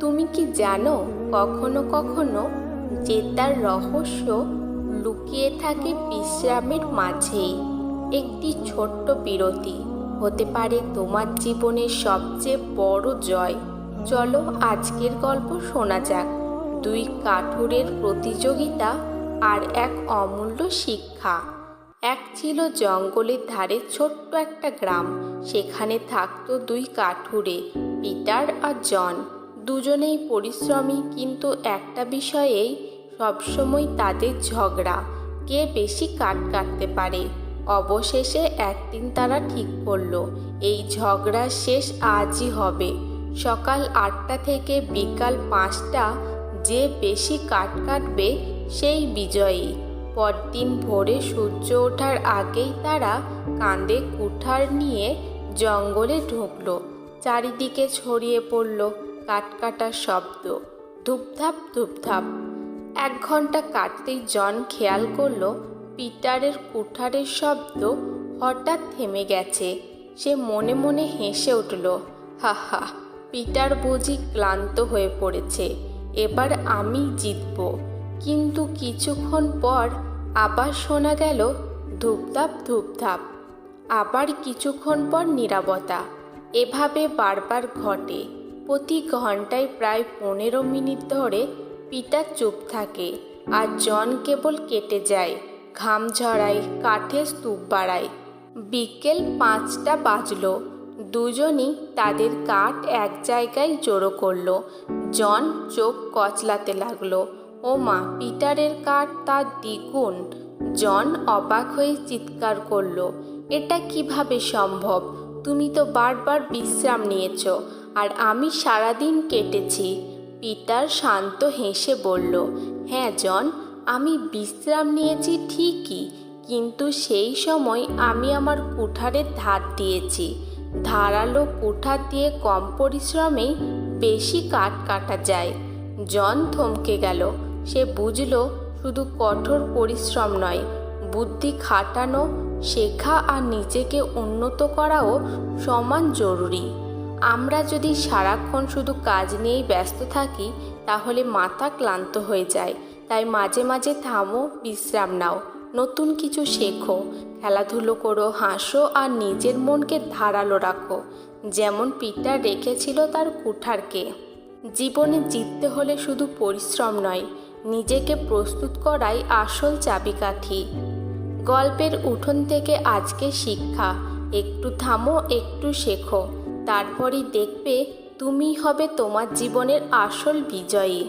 তুমি কি জানো কখনো কখনো জেতার রহস্য লুকিয়ে থাকে বিশ্রামের মাঝেই একটি ছোট্ট বিরতি। হতে পারে তোমার জীবনের সবচেয়ে বড় জয়। চলো আজকের গল্প শোনা যাক। দুই কাঠুরের প্রতিযোগিতা আর এক অমূল্য শিক্ষা। এক ছিল জঙ্গলের ধারে ছোট্ট একটা গ্রাম। সেখানে থাকতো দুই কাঠুরে, পিটার আর জন। দুজনেই পরিশ্রমী, কিন্তু একটা বিষয়েই সবসময় তাদের ঝগড়া, কে বেশি কাঠ কাটতে পারে। অবশেষে একদিন তারা ঠিক করল, এই ঝগড়া শেষ আজই হবে। সকাল আটটা থেকে বিকাল পাঁচটা যে বেশি কাঠ কাটবে, সেই বিজয়ী। পরদিন ভোরে সূর্য ওঠার আগেই তারা কাঁধে কুঠার নিয়ে জঙ্গলে ঢুকলো, চারিদিকে ছড়িয়ে পড়ল। কাটকাটার শব্দ। ধুপধাপ ধুপধাপ। এক ঘণ্টা কাটতেই জন খেয়াল করল, পিটারের কুঠারের শব্দ হঠাৎ থেমে গেছে। সে মনে মনে হেসে উঠল, হা হা, পিটার বুঝি ক্লান্ত হয়ে পড়েছে। এবার আমি জিতব। কিন্তু কিছুক্ষণ পর আবার শোনা গেল, ধূপধাপ ধূপধাপ। আবার কিছুক্ষণ পর নীরবতা। এভাবে বারবার ঘটে। প্রতি ঘন্টায় প্রায় পনেরো মিনিট ধরে পিটার চুপ থাকে আর জন কেবল কেটে যায়, ঘাম ঝরায়, কাঠের স্তূপ বাড়ায়। বিকেল পাঁচটা বাজলো, দুজনই তাদের কাঠ এক জায়গায় জড়ো করল। জন চোখ কচলাতে লাগল ও মা পিটারের কাঠ তার দ্বিগুণ। জন অবাক হয়ে চিৎকার করল, এটা কীভাবে সম্ভব? তুমি তো বারবার বিশ্রাম নিয়েছ। আর আমি সারাদিন কেটেছি। পিটার শান্ত হেসে বলল হ্যাঁ জন, আমি বিশ্রাম নিয়েছি ঠিকই, কিন্তু সেই সময় আমি আমার কুঠারের ধার দিয়েছি। ধারালো কুঠার দিয়ে কম পরিশ্রমেই বেশি কাঠ কাটা যায়। জন থমকে গেল। সে বুঝল, শুধু কঠোর পরিশ্রম নয়, বুদ্ধি খাটানো, শেখা আর নিজেকে উন্নত করাও সমান জরুরি। আমরা যদি সারাক্ষণ শুধু কাজ নিয়েই ব্যস্ত থাকি, তাহলে মাথা ক্লান্ত হয়ে যায়। তাই মাঝে মাঝে থামো, বিশ্রাম নাও। নতুন কিছু শেখো। খেলাধুলো করো, হাসো আর নিজের মনকে ধারালো রাখো। যেমন পিটার রেখেছিল তার কুঠারকে। জীবনে জিততে হলে শুধু পরিশ্রম নয়, নিজেকে প্রস্তুত করাই আসল চাবিকাঠি। গল্পের উঠোন থেকে আজকে শিক্ষা। একটু থামো, একটু শেখো। তারপরই দেখবে তুমি হবে তোমার জীবনের আসল বিজয়ী।